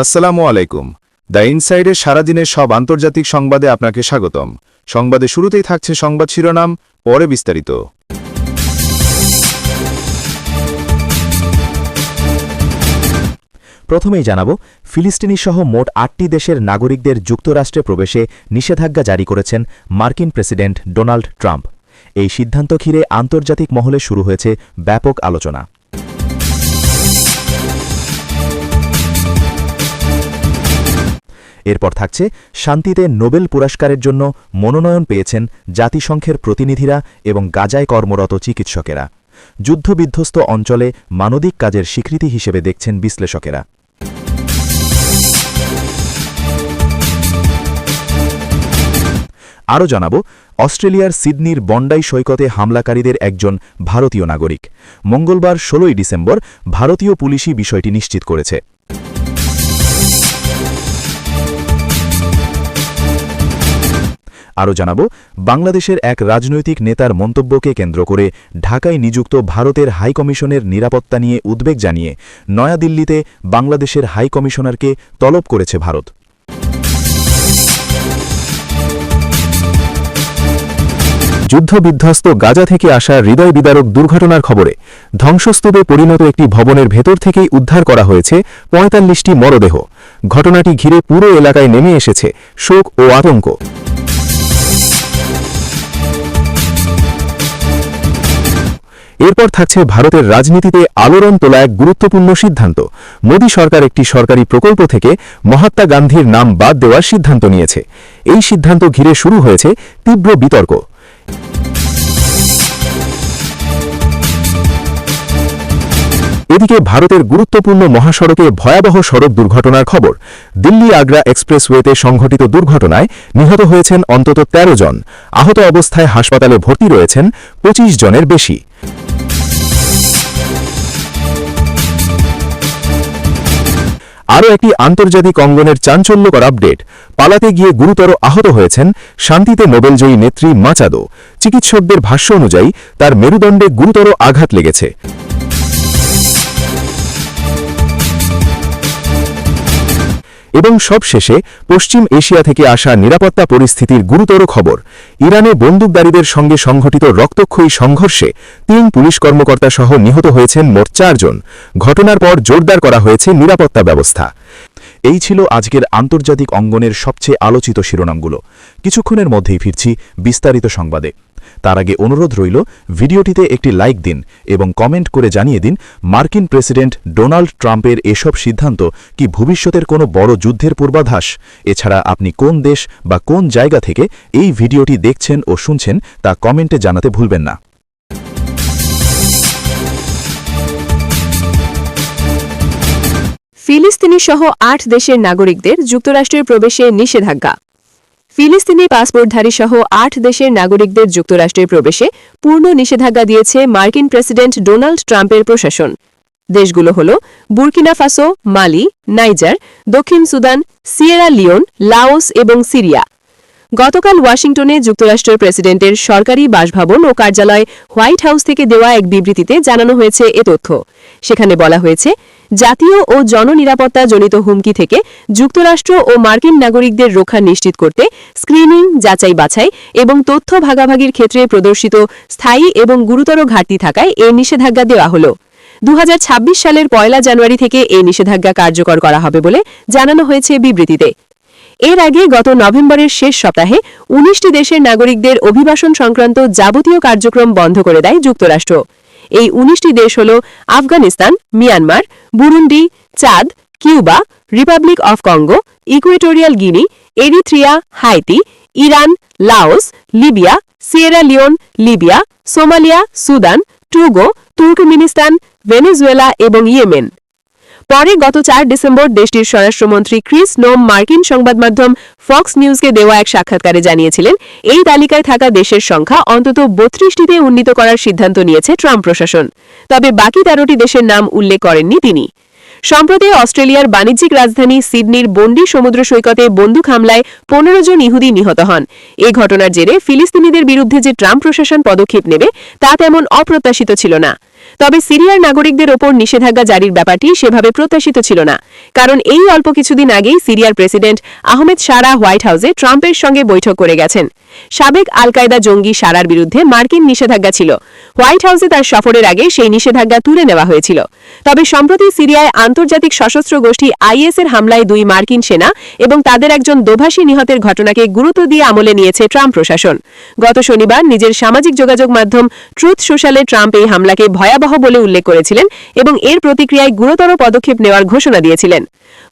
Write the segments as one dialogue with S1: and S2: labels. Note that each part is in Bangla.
S1: আসসালামু আলাইকুম। দ্য ইনসাইডের সারাদিনের সব আন্তর্জাতিক সংবাদে আপনাকে স্বাগতম। সংবাদে শুরুতেই থাকছে সংবাদ শিরোনাম, পরে বিস্তারিত।
S2: প্রথমেই জানাব ফিলিস্তিনি সহ মোট আটটি দেশের নাগরিকদের যুক্তরাষ্ট্রে প্রবেশে নিষেধাজ্ঞা জারি করেছেন মার্কিন প্রেসিডেন্ট ডোনাল্ড ট্রাম্প। এই সিদ্ধান্ত ঘিরে আন্তর্জাতিক মহলে শুরু হয়েছে ব্যাপক আলোচনা। এরপর থাকছে শান্তিতে নোবেল পুরস্কারের জন্য মনোনয়ন পেয়েছেন জাতিসংঘের প্রতিনিধিরা এবং গাজায় কর্মরত চিকিৎসকেরা। যুদ্ধবিধ্বস্ত অঞ্চলে মানবিক কাজের স্বীকৃতি হিসেবে দেখছেন বিশ্লেষকেরা। আরও জানাব, অস্ট্রেলিয়ার সিডনির বন্ডাই সৈকতে হামলাকারীদের একজন ভারতীয় নাগরিক। মঙ্গলবার ষোলোই ডিসেম্বর ভারতীয় পুলিশই বিষয়টি নিশ্চিত করেছে। আরও জানাব, বাংলাদেশের এক রাজনৈতিক নেতার মন্তব্যকে কেন্দ্র করে ঢাকায় নিযুক্ত ভারতের হাইকমিশনের নিরাপত্তা নিয়ে উদ্বেগ জানিয়ে নয়াদিল্লিতে বাংলাদেশের হাইকমিশনারকে তলব করেছে ভারত। যুদ্ধবিধ্বস্ত গাজা থেকে আসা হৃদয় বিদারক দুর্ঘটনার খবরে ধ্বংসস্তূপে পরিণত একটি ভবনের ভেতর থেকেই উদ্ধার করা হয়েছে পঁয়তাল্লিশটি মরদেহ। ঘটনাটি ঘিরে পুরো এলাকায় নেমে এসেছে শোক ও আতঙ্ক। এরপর থাকছে ভারতের রাজনীতিতে আলোড়ন তোলা এক গুরুত্বপূর্ণ সিদ্ধান্ত। মোদী সরকার একটি সরকারি প্রকল্প থেকে মহাত্মা গান্ধীর নাম বাদ দেওয়ার সিদ্ধান্ত নিয়েছে। এই সিদ্ধান্ত ঘিরে শুরু হয়েছে তীব্র বিতর্ক। এদিকে ভারতের গুরুত্বপূর্ণ মহাসড়কে ভয়াবহ সড়ক দুর্ঘটনার খবর। দিল্লি আগ্রা এক্সপ্রেসওয়েতে সংঘটিত দুর্ঘটনায় নিহত হয়েছেন অন্তত ১৩ জন। আহত অবস্থায় হাসপাতালে ভর্তি রয়েছেন ২৫ জনের বেশি। আরও একটি আন্তর্জাতিক অঙ্গনের চাঞ্চল্যকর আপডেট, পালাতে গিয়ে গুরুতর আহত হয়েছেন শান্তিতে নোবেলজয়ী নেত্রী মাচাদো। চিকিৎসকদের ভাষ্য অনুযায়ী, তার মেরুদণ্ডে গুরুতর আঘাত লেগেছে। এবং সবশেষে পশ্চিম এশিয়া থেকে আসা নিরাপত্তা পরিস্থিতির গুরুতর খবর। ইরানে বন্দুকদারীদের সঙ্গে সংঘটিত রক্তক্ষয়ী সংঘর্ষে তিন পুলিশ কর্মকর্তা সহ নিহত হয়েছেন মোট চারজন। ঘটনার পর জোরদার করা হয়েছে নিরাপত্তা ব্যবস্থা। এই ছিল আজকের আন্তর্জাতিক অঙ্গনের সবচেয়ে আলোচিত শিরোনামগুলো। কিছুক্ষণের মধ্যেই ফিরছি বিস্তারিত সংবাদে। তার আগে অনুরোধ রইল, ভিডিওটিতে একটি লাইক দিন এবং কমেন্ট করে জানিয়ে দিন মার্কিন প্রেসিডেন্ট ডোনাল্ড ট্রাম্পের এসব সিদ্ধান্ত কি ভবিষ্যতের কোনো বড় যুদ্ধের পূর্বাভাস এছাড়া আপনি কোন দেশ বা কোন জায়গা থেকে এই ভিডিওটি দেখছেন ও শুনছেন তা কমেন্টে জানাতে ভুলবেন না।
S3: ফিলিস্তিনি সহ আট দেশের নাগরিকদের যুক্তরাষ্ট্রের প্রবেশে নিষেধাজ্ঞা। ফিলিস্তিনি পাসপোর্টধারী সহ আট দেশের নাগরিকদের যুক্তরাষ্ট্রের প্রবেশে পূর্ণ নিষেধাজ্ঞা দিয়েছে মার্কিন প্রেসিডেন্ট ডোনাল্ড ট্রাম্পের প্রশাসন। দেশগুলো হল বুর্কিনা ফাসো, মালি, নাইজার, দক্ষিণ সুদান, সিয়েরা লিওন, লাওস এবং সিরিয়া। গতকাল ওয়াশিংটনে যুক্তরাষ্ট্রের প্রেসিডেন্টের সরকারি বাসভবন ও কার্যালয় হোয়াইট হাউস থেকে দেওয়া এক বিবৃতিতে জানানো হয়েছে এ তথ্য। সেখানে বলা হয়েছে জাতীয় ও জননিরাপত্তা জনিত হুমকি থেকে যুক্তরাষ্ট্র ও মার্কিন নাগরিকদের রক্ষা নিশ্চিত করতে, স্ক্রিনিং, যাচাই বাছাই এবং তথ্য ভাগাভাগির ক্ষেত্রে প্রদর্শিত স্থায়ী এবং গুরুতর ঘাটতি থাকায় এ নিষেধাজ্ঞা দেওয়া হল। দু সালের পয়লা জানুয়ারি থেকে এই নিষেধাজ্ঞা কার্যকর করা হবে বলে জানানো হয়েছে বিবৃতিতে। এর আগে গত নভেম্বরের শেষ সপ্তাহে উনিশটি দেশের নাগরিকদের অভিবাসন সংক্রান্ত যাবতীয় কার্যক্রম বন্ধ করে দেয় যুক্তরাষ্ট্র। এই উনিশটি দেশ হল Afghanistan, Myanmar, Burundi, Chad, Cuba, Republic of Congo, Equatorial Guinea Eritrea Haiti, Iran, Laos, Libya, Sierra Leone, Libya, Somalia, Sudan, Togo, Turkmenistan, Venezuela এবং ইয়েমেন। পরে গত চার ডিসেম্বর দেশটির স্বরাষ্ট্রমন্ত্রী ক্রিস নোম মার্কিন সংবাদ মাধ্যম ফক্স নিউজকে দেওয়া এক সাক্ষাৎকারে জানিয়েছিলেন, এই তালিকায় থাকা দেশের সংখ্যা অন্তত বত্রিশটিতে উন্নীত করার সিদ্ধান্ত নিয়েছে ট্রাম্প প্রশাসন। তবে বাকি তেরোটি দেশের নাম উল্লেখ করেননি তিনি। সম্প্রতি অস্ট্রেলিয়ার বাণিজ্যিক রাজধানী সিডনির বন্ডি সমুদ্র সৈকতে বন্দুক হামলায় পনেরো জন ইহুদি নিহত হন। এই ঘটনার জেরে ফিলিস্তিনিদের বিরুদ্ধে যে ট্রাম্প প্রশাসন পদক্ষেপ নেবে, তা তেমন অপ্রত্যাশিত ছিল না। তবে সিরিয়ার নাগরিকদের ওপর নিষেধাজ্ঞা জারির ব্যাপারটি সেভাবে প্রত্যাশিত ছিল না। কারণ এই অল্প কিছুদিন আগেই সিরিয়ার প্রেসিডেন্ট আহমেদ সারা হোয়াইট হাউসে ট্রাম্পের সঙ্গে বৈঠক করে গেছেন। সাবেক আল কায়দা জঙ্গি সারার বিরুদ্ধে মার্কিন নিষেধাজ্ঞা ছিল। হোয়াইট হাউসে তার সফরের আগে সেই নিষেধাজ্ঞা তুলে নেওয়া হয়েছিল। তবে সম্প্রতি সিরিয়ায় আন্তর্জাতিক সশস্ত্র গোষ্ঠী আইএস এর হামলায় দুই মার্কিন সেনা এবং তাদের একজন দোভাষী নিহতের ঘটনাকে গুরুত্ব দিয়ে আমলে নিয়েছে ট্রাম্প প্রশাসন। গত শনিবার নিজের সামাজিক যোগাযোগ মাধ্যম ট্রুথ সোশ্যালে ট্রাম্প এই হামলাকে ভয়াবহ বলে উল্লেখ করেছিলেন এবং এর প্রতিক্রিয়ায় গুরুতর পদক্ষেপ নেওয়ার ঘোষণা দিয়েছিলেন।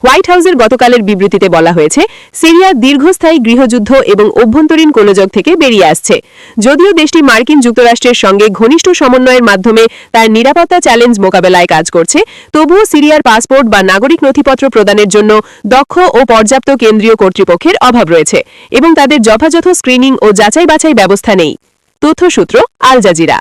S3: হোয়াইট হাউসের গতকালের বিবৃতিতে বলা হয়েছে, সিরিয়া দীর্ঘস্থায়ী গৃহযুদ্ধ এবং অভ্যন্তরীণ গোলযোগ থেকে বেরিয়ে আসছে। যদিও দেশটি মার্কিন যুক্তরাষ্ট্রের সঙ্গে ঘনিষ্ঠ সমন্বয়ের মাধ্যমে তার নিরাপত্তা চ্যালেঞ্জ মোকাবেলায় কাজ করছে। তবুও সিরিয়ার পাসপোর্ট বা নাগরিক নথিপত্র প্রদানের জন্য দক্ষ ও পর্যাপ্ত কেন্দ্রীয় কর্তৃপক্ষের অভাব রয়েছে এবং তাদের যথাযথ স্ক্রিনিং ও যাচাই বাছাই ব্যবস্থা নেই। তথ্যসূত্র, আল জাজিরা।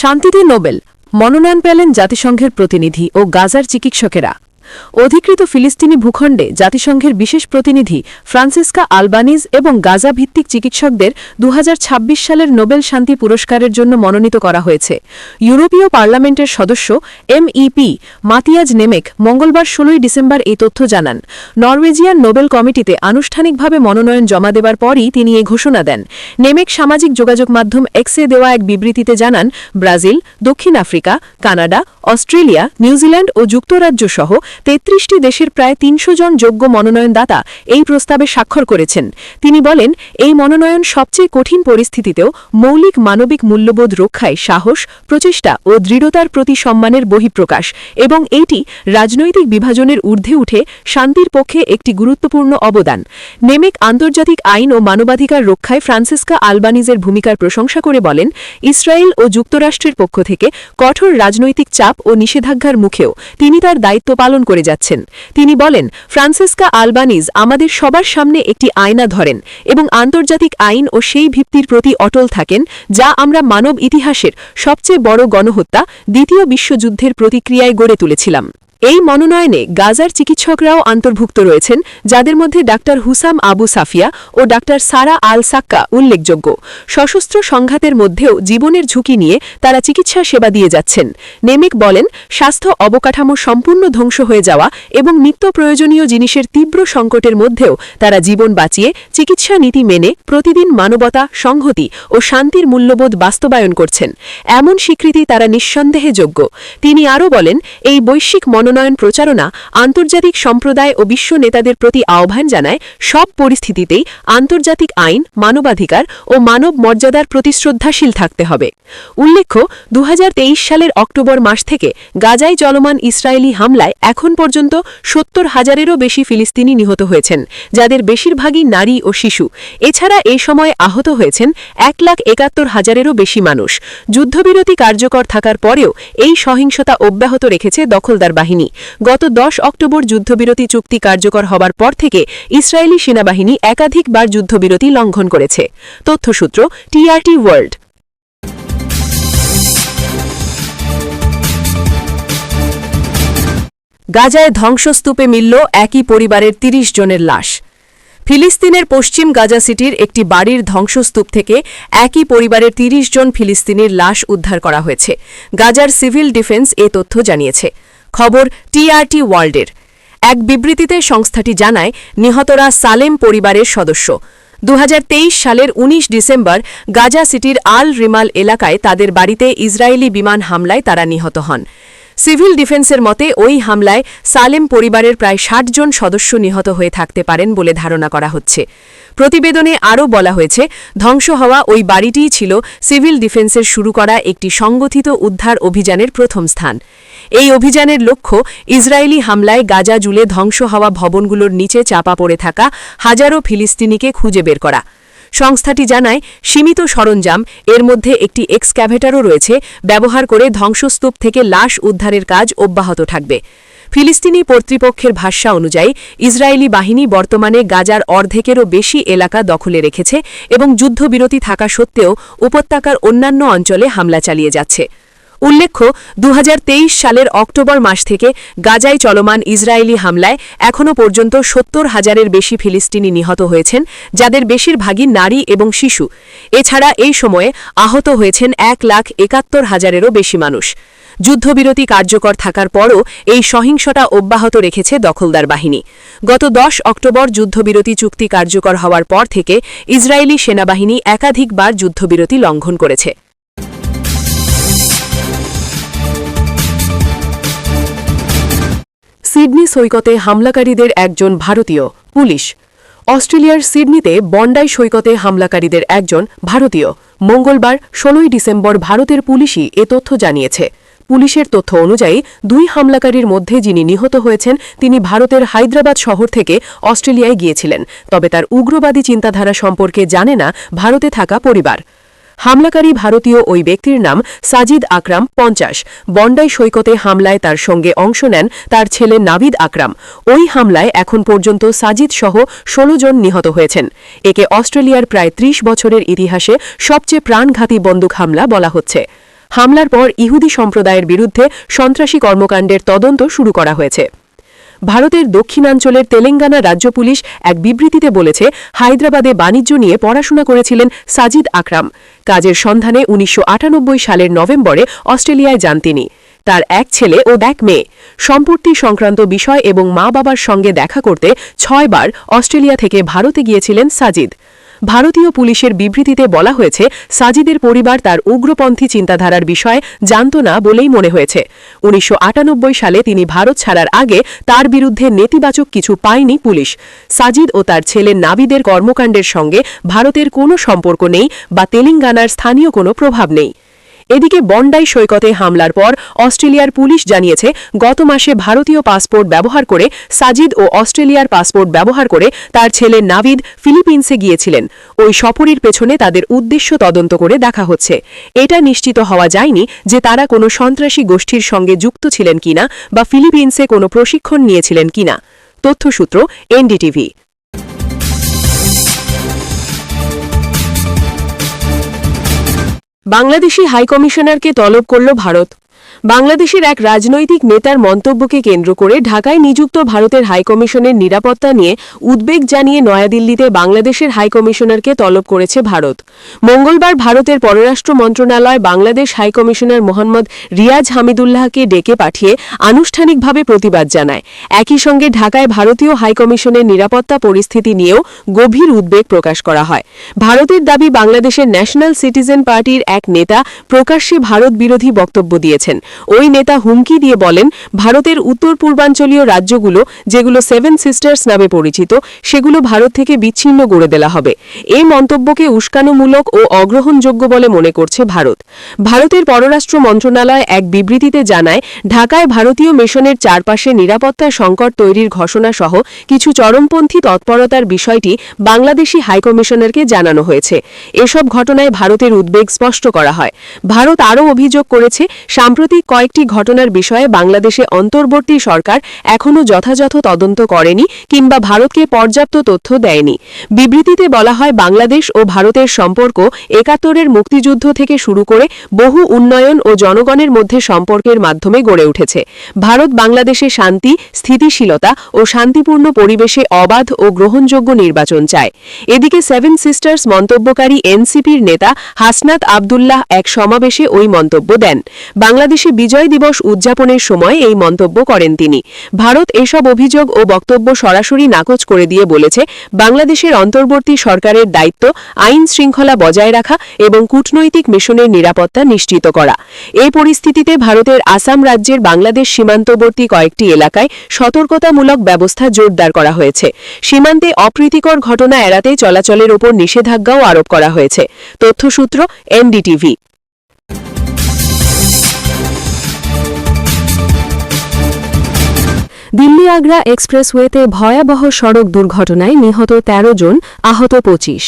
S3: শান্তিতে নোবেল, মনোনয়ন পেলেন জাতিসংঘের প্রতিনিধি ও গাজার চিকিৎসকেরা। অধিকৃত ফিলিস্তিনি ভূখণ্ডে জাতিসংঘের বিশেষ প্রতিনিধি ফ্রান্সিসকা আলবানিজ এবং গাজা ভিত্তিক চিকিৎসকদের দু হাজার ছাব্বিশ সালের নোবেল শান্তি পুরস্কারের জন্য মনোনীত করা হয়েছে। ইউরোপীয় পার্লামেন্টের সদস্য এমইপি মাতিয়াজ নেমেক মঙ্গলবার ষোলোই ডিসেম্বর এই তথ্য জানান। নরওয়েজিয়ান নোবেল কমিটিতে আনুষ্ঠানিকভাবে মনোনয়ন জমা দেবার পরই তিনি এ ঘোষণা দেন। নেমেক সামাজিক যোগাযোগ মাধ্যম এক্সে দেওয়া এক বিবৃতিতে জানান, ব্রাজিল, দক্ষিণ Africa, Canada, Australia, New Zealand ও যুক্তরাজ্য সহ তেত্রিশটি দেশের প্রায় তিনশো জন যোগ্য মনোনয়নদাতা এই প্রস্তাবে স্বাক্ষর করেছেন। তিনি বলেন, এই মনোনয়ন সবচেয়ে কঠিন পরিস্থিতিতেও মৌলিক মানবিক মূল্যবোধ রক্ষায় সাহস, প্রচেষ্টা ও দৃঢ়তার প্রতি সম্মানের বহিঃপ্রকাশ এবং এটি রাজনৈতিক বিভাজনের ঊর্ধ্বে উঠে শান্তির পক্ষে একটি গুরুত্বপূর্ণ অবদান। নেমেক আন্তর্জাতিক আইন ও মানবাধিকার রক্ষায় ফ্রান্সিসকা আলবানিজের ভূমিকার প্রশংসা করে বলেন, ইসরায়েল ও যুক্তরাষ্ট্রের পক্ষ থেকে কঠোর রাজনৈতিক চাপ ও নিষেধাজ্ঞার মুখেও তিনি তার দায়িত্ব পালন করে যাচ্ছেন। তিনি বলেন, ফ্রান্সিসকা আলবানিজ আমাদের সবার সামনে একটি আয়না ধরেন এবং আন্তর্জাতিক আইন ও সেই ভিত্তির প্রতি অটল থাকেন, যা আমরা মানব ইতিহাসের সবচেয়ে বড় গণহত্যা, দ্বিতীয় বিশ্বযুদ্ধের প্রতিক্রিয়ায় গড়ে তুলেছিলাম। এই মনোনয়নে গাজার চিকিৎসকরাও অন্তর্ভুক্ত রয়েছেন, যাদের মধ্যে ডাক্তার হুসাম আবু সাফিয়া ও ডাক্তার সারা আল সাক্কা উল্লেখযোগ্য। সশস্ত্র সংঘাতের মধ্যেও জীবনের ঝুঁকি নিয়ে তারা চিকিৎসা সেবা দিয়ে যাচ্ছেন। নেমিক বলেন, স্বাস্থ্য অবকাঠামো সম্পূর্ণ ধ্বংস হয়ে যাওয়া এবং নিত্য প্রয়োজনীয় জিনিসের তীব্র সংকটের মধ্যেও তারা জীবন বাঁচিয়ে চিকিৎসা নীতি মেনে প্রতিদিন মানবতা, সংহতি ও শান্তির মূল্যবোধ বাস্তবায়ন করছেন। এমন স্বীকৃতি তারা নিঃসন্দেহে যোগ্য। তিনি আরও বলেন, এই বৈশ্বিক মনোনয়ন প্রচারণা, আন্তর্জাতিক সম্প্রদায় ও বিশ্ব নেতাদের প্রতি আহ্বান জানায় সব পরিস্থিতিতেই আন্তর্জাতিক আইন, মানবাধিকার ও মানব মর্যাদার প্রতি শ্রদ্ধাশীল থাকতে হবে। উল্লেখ্য দু হাজার তেইশ সালের অক্টোবর মাস থেকে গাজায় চলমান ইসরায়েলি হামলায় এখন পর্যন্ত সত্তর হাজারেরও বেশি ফিলিস্তিনি নিহত হয়েছেন, যাদের বেশিরভাগই নারী ও শিশু। এছাড়া এ সময় আহত হয়েছেন এক লাখ একাত্তর হাজারেরও বেশি মানুষ। যুদ্ধবিরতি কার্যকর থাকার পরেও এই সহিংসতা অব্যাহত রেখেছে দখলদার বাহিনী। গত দশ অক্টোবর যুদ্ধবিরতি চুক্তি কার্যকর হবার পর থেকে ইসরায়েলি সেনাবাহিনী একাধিকবার যুদ্ধবিরতি লঙ্ঘন করেছে। তথ্যসূত্র টিআরটি ওয়ার্ল্ড। গাজায় ধ্বংসস্তূপে মিলল একই পরিবারের ৩০ জনের লাশ। ফিলিস্তিনের পশ্চিম গাজা সিটির একটি বাড়ির ধ্বংসস্তূপ থেকে একই পরিবারের ৩০ জন ফিলিস্তিনির লাশ উদ্ধার করা হয়েছে। গাজার সিভিল ডিফেন্স এ তথ্য জানিয়েছে। খবর টিআরটি ওয়ার্ল্ডের। এক বিবৃতিতে সংস্থাটি জানায়, নিহতরা সালেম পরিবারের সদস্য। দু হাজার তেইশ সালের ১৯ ডিসেম্বর গাজা সিটির আল রিমাল এলাকায় তাদের বাড়িতে ইসরায়েলি বিমান হামলায় তারা নিহত হন। সিভিল ডিফেন্সের মতে, ওই হামলায় সালেম পরিবারের প্রায় ষাট জন সদস্য নিহত হয়ে থাকতে পারেন বলে ধারণা করা হচ্ছে। প্রতিবেদনে আরও বলা হয়েছে, ধ্বংস হওয়া ওই বাড়িটিই ছিল সিভিল ডিফেন্সের শুরু করা একটি সংগঠিত উদ্ধার অভিযানের প্রথম স্থান। এই অভিযানের লক্ষ্য ইসরায়েলি হামলায় গাজা জুলে ধ্বংস হওয়া ভবনগুলোর নিচে চাপা পড়ে থাকা হাজারো ফিলিস্তিনিকে খুঁজে বের করা। সংস্থাটি জানায়, সীমিত সরঞ্জাম, এর মধ্যে একটি এক্সক্যাভেটারও রয়েছে, ব্যবহার করে ধ্বংসস্তূপ থেকে লাশ উদ্ধারের কাজ অব্যাহত থাকবে। ফিলিস্তিনি কর্তৃপক্ষের ভাষ্য অনুযায়ী, ইসরায়েলি বাহিনী বর্তমানে গাজার অর্ধেকেরও বেশি এলাকা দখলে রেখেছে এবং যুদ্ধবিরতি থাকা সত্ত্বেও উপত্যকার অন্যান্য অঞ্চলে হামলা চালিয়ে যাচ্ছে। উল্লেখ্য দু হাজার তেইশ সালের অক্টোবর মাস থেকে গাজায় চলমান ইসরায়েলি হামলায় এখনও পর্যন্ত সত্তর হাজারের বেশি ফিলিস্তিনি নিহত হয়েছেন, যাদের বেশিরভাগই নারী এবং শিশু। এছাড়া এই সময়ে আহত হয়েছেন এক লাখ একাত্তর হাজারেরও বেশি মানুষ। যুদ্ধবিরতি কার্যকর থাকার পরও এই সহিংসতা অব্যাহত রেখেছে দখলদার বাহিনী। গত দশ অক্টোবর যুদ্ধবিরতি চুক্তি কার্যকর হওয়ার পর থেকে ইসরায়েলি সেনাবাহিনী একাধিকবার যুদ্ধবিরতি লঙ্ঘন করেছে। সিডনি সৈকতে হামলাকারীদের একজন ভারতীয়, পুলিশ। অস্ট্রেলিয়ার সিডনিতে বন্ডাই সৈকতে হামলাকারীদের একজন ভারতীয়। মঙ্গলবার, ষোলোই ডিসেম্বর ভারতের পুলিশই এ তথ্য জানিয়েছে। পুলিশের তথ্য অনুযায়ী, দুই হামলাকারীর মধ্যে যিনি নিহত হয়েছেন, তিনি ভারতের হায়দ্রাবাদ শহর থেকে অস্ট্রেলিয়ায় গিয়েছিলেন। তবে তার উগ্রবাদী চিন্তাধারা সম্পর্কে জানে না ভারতে থাকা পরিবার। হামলাকারী ভারতীয় ওই ব্যক্তির নাম সাজিদ আকরাম পঞ্চাশ। বন্ডাই সৈকতে হামলায় তার সঙ্গে অংশ নেন তার ছেলে নাবিদ আকরাম। ওই হামলায় এখন পর্যন্ত সাজিদ সহ ষোলো জন নিহত হয়েছেন। একে অস্ট্রেলিয়ার প্রায় ত্রিশ বছরের ইতিহাসে সবচেয়ে প্রাণঘাতী বন্দুক হামলা বলা হচ্ছে। হামলার পর ইহুদি সম্প্রদায়ের বিরুদ্ধে সন্ত্রাসী কর্মকাণ্ডের তদন্ত শুরু করা হয়েছে। ভারতের দক্ষিণাঞ্চলের তেলেঙ্গানা রাজ্য পুলিশ এক বিবৃতিতে বলেছে, হায়দ্রাবাদে বাণিজ্য নিয়ে পড়াশোনা করেছিলেন সাজিদ আকরাম। কাজের সন্ধানে উনিশশো আটানব্বই সালের নভেম্বরে অস্ট্রেলিয়ায় যান তিনি। তার এক ছেলে ও এক মেয়ে। সম্পত্তি সংক্রান্ত বিষয় এবং মা বাবার সঙ্গে দেখা করতে ছয়বার অস্ট্রেলিয়া থেকে ভারতে গিয়েছিলেন সাজিদ। ভারতীয় পুলিশের বিবৃতিতে বলা হয়েছে, সাজিদের পরিবার তার উগ্রপন্থী চিন্তাধারার বিষয়ে জানত না বলেই মনে হয়েছে। উনিশশো আটানব্বই সালে তিনি ভারত ছাড়ার আগে তার বিরুদ্ধে নেতিবাচক কিছু পায়নি পুলিশ। সাজিদ ও তার ছেলে নাবিদের কর্মকাণ্ডের সঙ্গে ভারতের কোনো সম্পর্ক নেই বা তেলেঙ্গানার স্থানীয় কোনো প্রভাব নেই। এদিকে বন্ডাই সৈকতে হামলার পর অস্ট্রেলিয়ার পুলিশ জানিয়েছে, গত মাসে ভারতীয় পাসপোর্ট ব্যবহার করে সাজিদ ও অস্ট্রেলিয়ার পাসপোর্ট ব্যবহার করে তার ছেলে নাভিদ ফিলিপিন্সে গিয়েছিলেন। ওই সফরের পেছনে তাদের উদ্দেশ্য তদন্ত করে দেখা হচ্ছে। এটা নিশ্চিত হওয়া যায়নি যে তারা কোনো সন্ত্রাসী গোষ্ঠীর সঙ্গে যুক্ত ছিলেন কিনা বা ফিলিপিন্সে কোনো প্রশিক্ষণ নিয়েছিলেন কিনা। তথ্যসূত্র এনডিটিভি। বাংলাদেশি হাইকমিশনারকে তলব করল ভারত। বাংলাদেশের এক রাজনৈতিক নেতার মন্তব্যকে কেন্দ্র করে ঢাকায় নিযুক্ত ভারতের হাইকমিশনের নিরাপত্তা নিয়ে উদ্বেগ জানিয়ে নয়াদিল্লিতে বাংলাদেশের হাইকমিশনারকে তলব করেছে ভারত। মঙ্গলবার ভারতের পররাষ্ট্র মন্ত্রণালয় বাংলাদেশ হাইকমিশনার মোহাম্মদ রিয়াজ হামিদুল্লাহকে ডেকে পাঠিয়ে আনুষ্ঠানিকভাবে প্রতিবাদ জানায়। একই সঙ্গে ঢাকায় ভারতীয় হাইকমিশনের নিরাপত্তা পরিস্থিতি নিয়েও গভীর উদ্বেগ প্রকাশ করা হয়। ভারতের দাবি বাংলাদেশের ন্যাশনাল সিটিজেন পার্টির এক নেতা প্রকাশ্যে ভারত বিরোধী বক্তব্য দিয়েছেন। ওই নেতা হুমকি দিয়ে বলেন, ভারতের উত্তর পূর্বাঞ্চলীয় রাজ্যগুলো, যেগুলো সেভেন সিস্টার্স নামে পরিচিত, সেগুলো ভারত থেকে বিচ্ছিন্ন গড়ে দেওয়া হবে। এই মন্তব্যকে উস্কানোমূলক ও অগ্রহণযোগ্য বলে মনে করছে ভারত। ভারতের পররাষ্ট্র মন্ত্রণালয় এক বিবৃতিতে জানায়, ঢাকায় ভারতীয় মিশনের চারপাশে নিরাপত্তা সংকট তৈরির ঘোষণা সহ কিছু চরমপন্থী তৎপরতার বিষয়টি বাংলাদেশি হাইকমিশনারকে জানানো হয়েছে। এসব ঘটনায় ভারতের উদ্বেগ স্পষ্ট করা হয়। ভারত আরও অভিযোগ করেছে, সাম্প্রতিক কয়েকটি ঘটনার বিষয়ে বাংলাদেশে অন্তর্বর্তী সরকার এখনও যথাযথ তদন্ত করেনি কিংবা ভারতকে পর্যাপ্ত তথ্য দেয়নি। বিবৃতিতে বলা হয়, বাংলাদেশ ও ভারতের সম্পর্ক একাত্তরের মুক্তিযুদ্ধ থেকে শুরু করে বহু উন্নয়ন ও জনগণের মধ্যে সম্পর্কের মাধ্যমে গড়ে উঠেছে। ভারত বাংলাদেশে শান্তি, স্থিতিশীলতা ও শান্তিপূর্ণ পরিবেশে অবাধ ও গ্রহণযোগ্য নির্বাচন চায়। এদিকে সেভেন সিস্টার্স মন্তব্যকারী এনসিপির নেতা হাসনাত আবদুল্লাহ এক সমাবেশে ওই মন্তব্য দেন। বাংলাদেশে বিজয় দিবস উদযাপনের সময় এই মন্তব্য করেন তিনি। ভারত এসব অভিযোগ ও বক্তব্য সরাসরি নাকচ করে দিয়ে বলেছে, বাংলাদেশের অন্তর্বর্তী সরকারের দায়িত্ব আইন শৃঙ্খলা বজায় রাখা এবং কূটনৈতিক মিশনের নিরাপত্তা নিশ্চিত করা। এই পরিস্থিতিতে ভারতের আসাম রাজ্যের বাংলাদেশ সীমান্তবর্তী কয়েকটি এলাকায় সতর্কতামূলক ব্যবস্থা জোরদার করা হয়েছে। সীমান্তে অপ্রীতিকর ঘটনা এড়াতে চলাচলের ওপর নিষেধাজ্ঞাও আরোপ করা হয়েছে। তথ্যসূত্র এনডিটিভি। দিল্লি আগ্রা এক্সপ্রেসওয়েতে ভয়াবহ সড়ক দুর্ঘটনায় নিহত ১৩ জন, আহত পঁচিশ।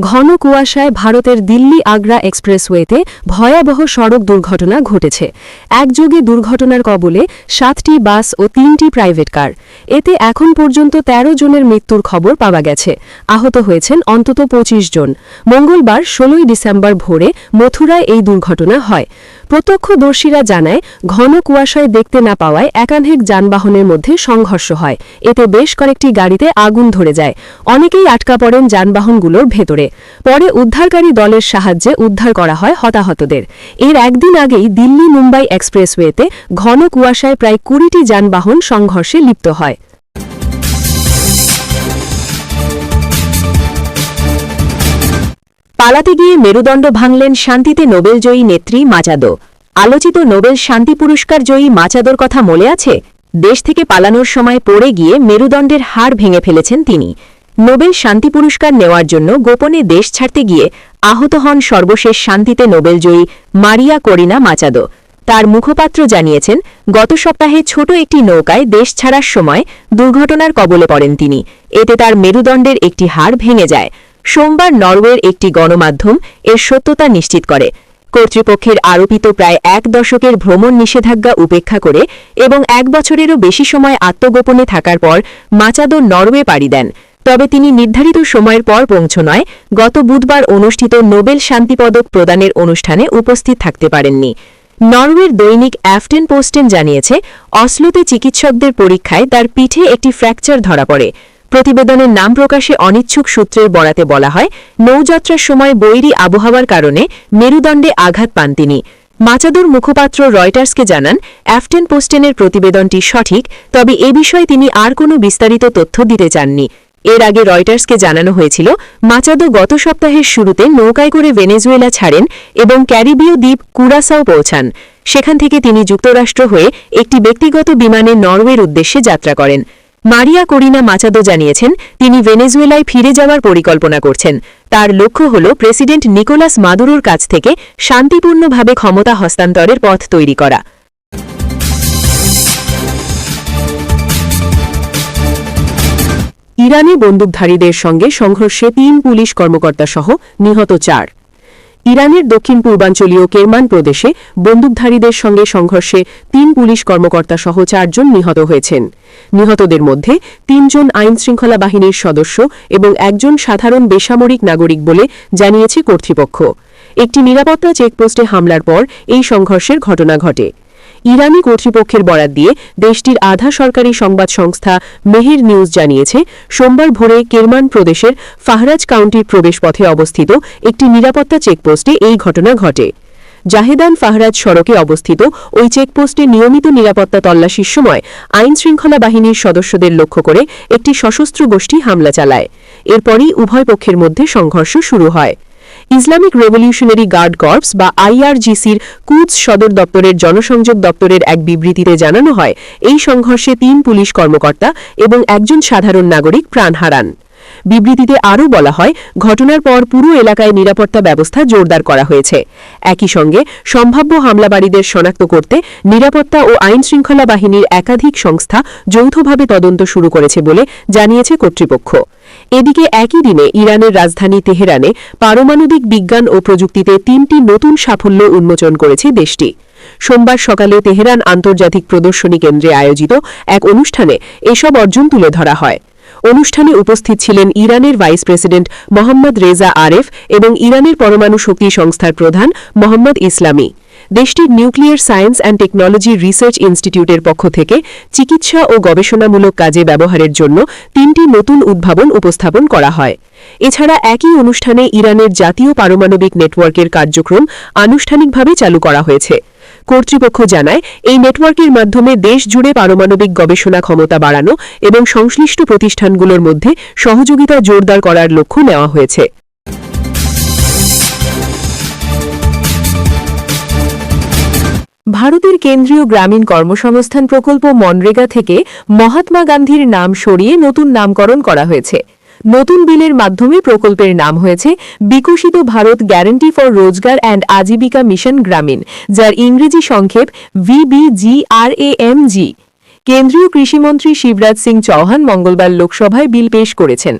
S3: ঘন কুয়াশায় ভারতের দিল্লি আগ্রা এক্সপ্রেসওয়েতে ভয়াবহ সড়ক দুর্ঘটনা ঘটেছে। একযোগে দুর্ঘটনার কবলে সাতটি বাস ও তিনটি প্রাইভেট কার। এতে এখন পর্যন্ত ১৩ জনের মৃত্যুর খবর পাওয়া গেছে। আহত হয়েছেন অন্তত পঁচিশ জন। মঙ্গলবার, ষোলোই ডিসেম্বর ভোরে মথুরায় এই দুর্ঘটনা হয়। প্রত্যক্ষদর্শীরা জানায়, ঘন কুয়াশায় দেখতে না পাওয়ায় একাধিক যানবাহনের মধ্যে সংঘর্ষ হয়। এতে বেশ কয়েকটি গাড়িতে আগুন ধরে যায়। অনেকেই আটকা পড়েন যানবাহনগুলোর ভেতরে। পরে উদ্ধারকারী দলের সাহায্যে উদ্ধার করা হয় হতাহতদের। এর একদিন আগেই দিল্লি মুম্বাই এক্সপ্রেসওয়েতে ঘন কুয়াশায় প্রায় কুড়িটি যানবাহন সংঘর্ষে লিপ্ত হয়। পালাতে গিয়ে মেরুদণ্ড ভাঙলেন শান্তিতে নোবেলজয়ী নেত্রী মাচাদো। আলোচিত নোবেল শান্তি পুরস্কার জয়ী মাচাদোর কথা মনে আছে? দেশ থেকে পালানোর সময় পড়ে গিয়ে মেরুদণ্ডের হাড় ভেঙে ফেলেছেন তিনি। নোবেল শান্তি পুরস্কার নেওয়ার জন্য গোপনে দেশ ছাড়তে গিয়ে আহত হন সর্বশেষ শান্তিতে নোবেলজয়ী মারিয়া করিনা মাচাদো। তার মুখপাত্র জানিয়েছেন, গত সপ্তাহে ছোট একটি নৌকায় দেশ ছাড়ার সময় দুর্ঘটনার কবলে পড়েন তিনি। এতে তার মেরুদণ্ডের একটি হাড় ভেঙে যায়। সোমবার নরওয়ের একটি গণমাধ্যম এর সত্যতা নিশ্চিত করে। কর্তৃপক্ষের আরোপিত প্রায় এক দশকের ভ্রমণ নিষেধাজ্ঞা উপেক্ষা করে এবং এক বছরেরও বেশি সময় আত্মগোপনে থাকার পর মাচাদো নরওয়ে পাড়ি দেন। তবে তিনি নির্ধারিত সময়ের পর পৌঁছনয় গত বুধবার অনুষ্ঠিত নোবেল শান্তিপদক প্রদানের অনুষ্ঠানে উপস্থিত থাকতে পারেননি। নরওয়ের দৈনিক অ্যাফটেন পোস্টেন জানিয়েছে অসলোতে চিকিৎসকদের পরীক্ষায় তার পিঠে একটি ফ্র্যাকচার ধরা পড়ে। প্রতিবেদনের নাম প্রকাশে অনিচ্ছুক সূত্রের বরাতে বলা হয়, নৌযাত্রার সময় বৈরী আবহাওয়ার কারণে মেরুদণ্ডে আঘাত পান তিনি। মাচাদুর মুখপাত্র রয়টার্সকে জানান, অ্যাফটেন পোস্টেনের প্রতিবেদনটি সঠিক, তবে এ বিষয়ে তিনি আর কোনো বিস্তারিত তথ্য দিতে চাননি। এর আগে রয়টার্সকে জানানো হয়েছিল, মাচাদো গত সপ্তাহের শুরুতে নৌকায় করে ভেনেজুয়েলা ছাড়েন এবং ক্যারিবীয় দ্বীপ কুরাসাও পৌঁছান। সেখান থেকে তিনি যুক্তরাষ্ট্র হয়ে একটি ব্যক্তিগত বিমানে নরওয়ের উদ্দেশ্যে যাত্রা করেন। মারিয়া করিনা মাচাদো জানিয়েছেন, তিনি ভেনেজুয়েলায় ফিরে যাওয়ার পরিকল্পনা করছেন। তার লক্ষ্য হল প্রেসিডেন্ট নিকোলাস মাদুরোর কাছ থেকে শান্তিপূর্ণভাবে ক্ষমতা হস্তান্তরের পথ তৈরি করা। ইরানি বন্দুকধারীদের সঙ্গে সংঘর্ষে তিন পুলিশ কর্মকর্তা সহ নিহত চার। ইরানের দক্ষিণ পূর্বাঞ্চলীয় কেরমান প্রদেশে বন্দুকধারীদের সঙ্গে সংঘর্ষে তিন পুলিশ কর্মকর্তা সহ চারজন নিহত হয়েছেন। নিহতদের মধ্যে তিনজন আইনশৃঙ্খলা বাহিনীর সদস্য এবং একজন সাধারণ বেসামরিক নাগরিক বলে জানিয়েছে কর্তৃপক্ষ। একটি নিরাপত্তা চেকপোস্টে হামলার পর এই সংঘর্ষের ঘটনা ঘটে। ইরানি কর্তৃপক্ষের বরাত দিয়ে দেশটির আধা সরকারি সংবাদ সংস্থা মেহের নিউজ জানিয়েছে, সোমবার ভোরে কেরমান প্রদেশের ফাহরাজ কাউন্টির প্রবেশপথে অবস্থিত একটি নিরাপত্তা চেকপোস্টে এই ঘটনা ঘটে। জাহেদান ফাহরাজ সড়কে অবস্থিত ওই চেকপোস্টে নিয়মিত নিরাপত্তা তল্লাশির সময় আইন শৃঙ্খলা বাহিনীর সদস্যদের লক্ষ্য করে একটি সশস্ত্র গোষ্ঠী হামলা চালায়। এরপরই উভয় পক্ষের মধ্যে সংঘর্ষ শুরু হয়। ইসলামিক রেভলিউশনারি গার্ড কর্পস বা আইআরজিসির কুচ সদর দপ্তরের জনসংযোগ দপ্তরের এক বিবৃতিতে জানানো হয়, এই সংঘর্ষে তিন পুলিশ কর্মকর্তা এবং একজন সাধারণ নাগরিক প্রাণ হারান। বিবৃতিতে আরও বলা হয়, ঘটনার পর পুরো এলাকায় নিরাপত্তা ব্যবস্থা জোরদার করা হয়েছে। একই সঙ্গে, সম্ভাব্য হামলাবারীদের শনাক্ত করতে নিরাপত্তা ও আইন শৃঙ্খলা বাহিনীর একাধিক সংস্থা যৌথভাবে তদন্ত শুরু করেছে বলে জানিয়েছে কর্তৃপক্ষ। এদিকে একই দিনে ইরানের রাজধানী তেহরানে পারমাণবিক বিজ্ঞান ও প্রযুক্তিতে তিনটি নতুন সাফল্য উন্মোচন করেছে দেশটি। সোমবার সকালে তেহরান আন্তর্জাতিক প্রদর্শনী কেন্দ্রে আয়োজিত এক অনুষ্ঠানে এসব অর্জন তুলে ধরা হয়। অনুষ্ঠানে উপস্থিত ছিলেন ইরানের vice president Mohammad Reza Aref এবং ইরানের পরমাণু শক্তি সংস্থার প্রধান মোহাম্মদ ইসলামী। দেশটির nuclear science and technology research ইনস্টিটিউটের পক্ষ থেকে চিকিৎসা ও গবেষণামূলক কাজে ব্যবহারের জন্য তিনটি নতুন উদ্ভাবন উপস্থাপন করা হয়। এছাড়া একই অনুষ্ঠানে ইরানের জাতীয় পারমাণবিক নেটওয়ার্কের কার্যক্রম আনুষ্ঠানিকভাবে চালু করা হয়েছে। কর্তৃপক্ষ জানায়, এই নেটওয়ার্কের মাধ্যমে দেশ জুড়ে পারমাণবিক গবেষণা ক্ষমতা বাড়ানো এবং সংশ্লিষ্ট প্রতিষ্ঠানগুলোর মধ্যে সহযোগিতা জোরদার করার লক্ষ্য নেওয়া হয়েছে। ভারতের কেন্দ্রীয় গ্রামীণ কর্মসংস্থান প্রকল্প মনরেগা থেকে মহাত্মা গান্ধীর নাম সরিয়ে নতুন নামকরণ করা হয়েছে। নতুন বিলের মাধ্যমে প্রকল্পের নাম হয়েছে Viksit Bharat guarantee for Rozgar and Ajeevika mission Gramin, যার ইংরেজি সংক্ষেপ ভিবিজিআরএএমজি কেন্দ্রীয় কৃষিমন্ত্রী শিবরাজ সিং চৌহান মঙ্গলবার লোকসভায় বিল পেশ করেছেন।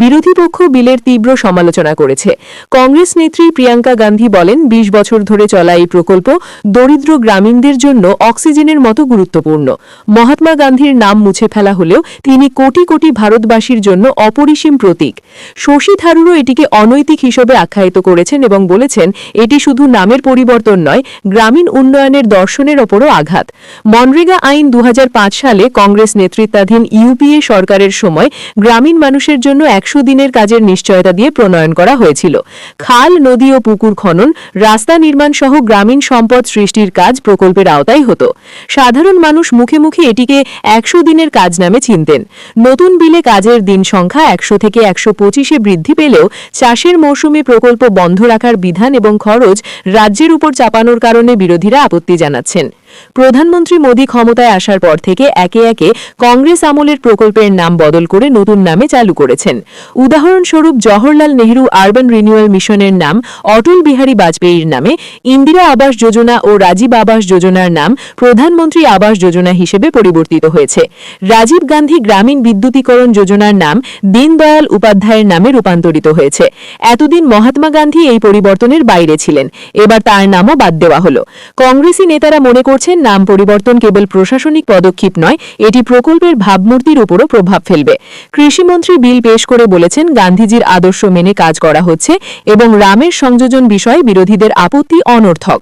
S3: বিরোধী পক্ষ বিলের তীব্র সমালোচনা করেছে। কংগ্রেস নেত্রী প্রিয়াঙ্কা গান্ধী বলেন ২০ বছর ধরে চলা এই প্রকল্প দরিদ্র গ্রামীণদের জন্য অক্সিজেনের মতো গুরুত্বপূর্ণ। মহাত্মা গান্ধীর নাম মুছে ফেলা হলেও তিনি কোটি কোটি ভারতবাসীর জন্য অপরিসীম প্রতীক। শশী থারুরও এটিকে অনৈতিক হিসেবে আখ্যায়িত করেছেন এবং বলেছেন, এটি শুধু নামের পরিবর্তন নয়, গ্রামীণ উন্নয়নের দর্শনের ওপরও আঘাত। মনরেগা আইন দুহাজার পাঁচ সালে কংগ্রেস নেতৃত্বাধীন ইউপিএ সরকারের সময় গ্রামীণ মানুষের জন্য একশো দিনের কাজের নিশ্চয়তা দিয়ে প্রণয়ন করা হয়েছিল। খাল, নদী ও পুকুর খনন, রাস্তা নির্মাণ সহ গ্রামীণ সম্পদ সৃষ্টির কাজ প্রকল্পের আওতায় হতো। সাধারণ মানুষ মুখে মুখে এটিকে একশো দিনের কাজ নামে চিনতেন। নতুন বিলে কাজের দিন সংখ্যা একশো থেকে একশো পঁচিশে বৃদ্ধি পেলেও চাষের মৌসুমে প্রকল্প বন্ধ রাখার বিধান এবং খরচ রাজ্যের উপর চাপানোর কারণে বিরোধীরা আপত্তি জানাচ্ছেন। প্রধানমন্ত্রী মোদী ক্ষমতায় আসার পর থেকে একে একে কংগ্রেস আমলের প্রকল্পের নাম বদল করে নতুন নামে চালু করেছেন। উদাহরণস্বরূপ জওহরলাল নেহরু আরবান রিনিউয়াল মিশনের নাম অটল বিহারী বাজপেয়ীর নামে ইন্দিরা আবাস যোজনা ও রাজীব আবাস যোজনার নাম প্রধানমন্ত্রী আবাস যোজনা হিসেবে পরিবর্তিত হয়েছে। রাজীব গান্ধী গ্রামীণ বিদ্যুতীকরণ যোজনার নাম দীনদয়াল উপাধ্যায়ের নামে রূপান্তরিত হয়েছে। এতদিন মহাত্মা গান্ধী এই পরিবর্তনের বাইরে ছিলেন। এবার তার নামও বাদ দেওয়া হল। কংগ্রেসী নেতারা মনে করছেন নাম পরিবর্তন কেবল প্রশাসনিক পদক্ষেপ নয়, এটি প্রকল্পের ভাবমূর্তির উপরও প্রভাব ফেলবে। কৃষিমন্ত্রী বিল পেশ করে বলেছেন, গান্ধীজির আদর্শ মেনে কাজ করা হচ্ছে এবং রামের সংযোজন বিষয়ে বিরোধীদের আপত্তি অনর্থক।